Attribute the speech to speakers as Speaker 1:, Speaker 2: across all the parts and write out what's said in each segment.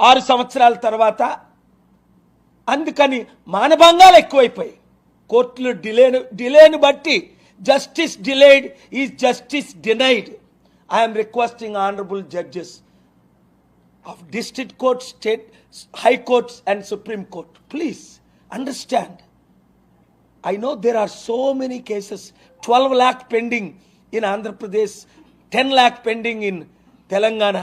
Speaker 1: ఆరు సంవత్సరాల తర్వాత అందుకని మానభంగాలు ఎక్కువైపోయాయి. కోర్టులు డిలేను డిలేను బట్టి justice delayed is justice denied. I'm requesting honourable judges of district court state high courts and supreme court please understand I know there are so many cases twelve lakh pending in Andhra Pradesh ten lakh pending in Telangana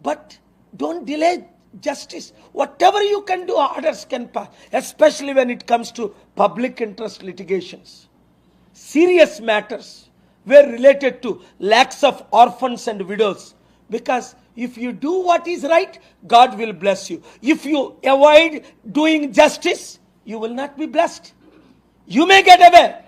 Speaker 1: but don't delay justice. Whatever you can do, orders can pass, especially when it comes to public interest litigations. Serious matters were related to lakhs of orphans and widows. Because if you do what is right, God will bless you. If you avoid doing justice, you will not be blessed. You may get away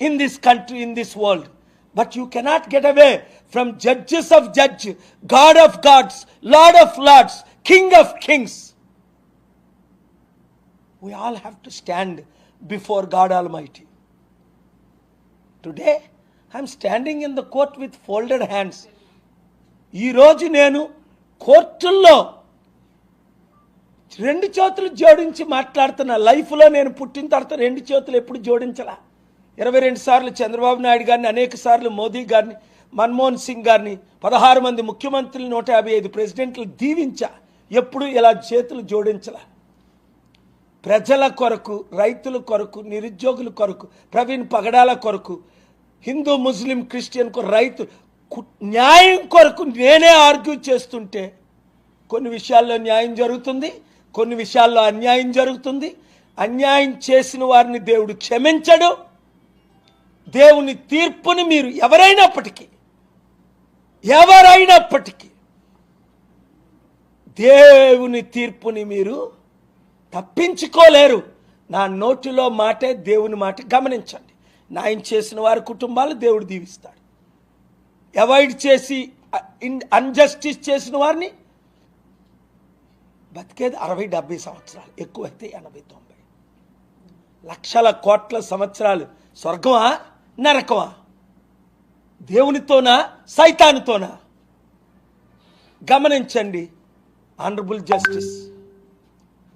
Speaker 1: in this country, in this world, but you cannot get away from judges of judge God of gods lord of lords king of kings we all have to stand before God almighty today I'm standing in the court with folded hands ఈరోజు నేను కోర్టుల్లో రెండు చేతులు జోడించి మాట్లాడుతున్న లైఫ్లో నేను పుట్టిన తర్వాత రెండు చేతులు ఎప్పుడు జోడించలా? ఇరవై రెండు సార్లు చంద్రబాబు నాయుడు గారిని అనేక సార్లు మోదీ గారిని మన్మోహన్ సింగ్ గారిని పదహారు మంది ముఖ్యమంత్రులు నూట యాభై ఐదు ప్రెసిడెంట్లు దీవించా. ఎప్పుడు ఇలా చేతులు జోడించలా. ప్రజల కొరకు రైతుల కొరకు నిరుద్యోగుల కొరకు ప్రవీణ్ పగడాల కొరకు హిందూ ముస్లిం క్రిస్టియన్ కొరకు రైతు న్యాయం కొరకు నేనే ఆర్గ్యూ చేస్తుంటే కొన్ని విషయాల్లో న్యాయం జరుగుతుంది కొన్ని విషయాల్లో అన్యాయం జరుగుతుంది. అన్యాయం చేసిన వారిని దేవుడు క్షమించడు. దేవుని తీర్పుని మీరు ఎవరైనప్పటికీ ఎవరైనప్పటికీ దేవుని తీర్పుని మీరు తప్పించుకోలేరు. నా నోటిలో మాటే దేవుని మాట గమనించండి. నాయం చేసిన వారి కుటుంబాలు దేవుడు దీవిస్తాడు. అవాయిడ్ చేసి అన్జస్టిస్ చేసిన వారిని బతికేది అరవై డెబ్బై సంవత్సరాలు ఎక్కువైతే ఎనభై తొంభై. లక్షల కోట్ల సంవత్సరాలు. స్వర్గమా? నరకమా? దేవునితోనా? సైతానుతోనా? గమనించండి ఆనరబుల్ జస్టిస్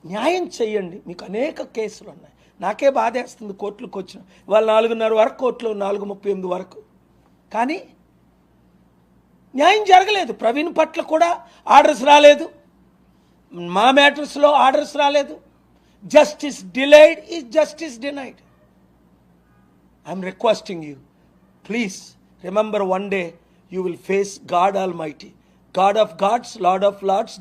Speaker 1: న్యాయం చేయండి. మీకు అనేక కేసులు ఉన్నాయి. నాకే బాధేస్తుంది కోర్టులకు వచ్చిన. ఇవాళ నాలుగున్నర వరకు కోర్టులో నాలుగు ముప్పై ఎనిమిది వరకు. కానీ న్యాయం జరగలేదు. ప్రవీణ్ పట్ల కూడా ఆర్డర్స్ రాలేదు. మా మ్యాటర్స్లో ఆర్డర్స్ రాలేదు. Justice delayed is justice denied. I'm requesting you, please remember one day you will face God Almighty, God of gods, Lord of lords.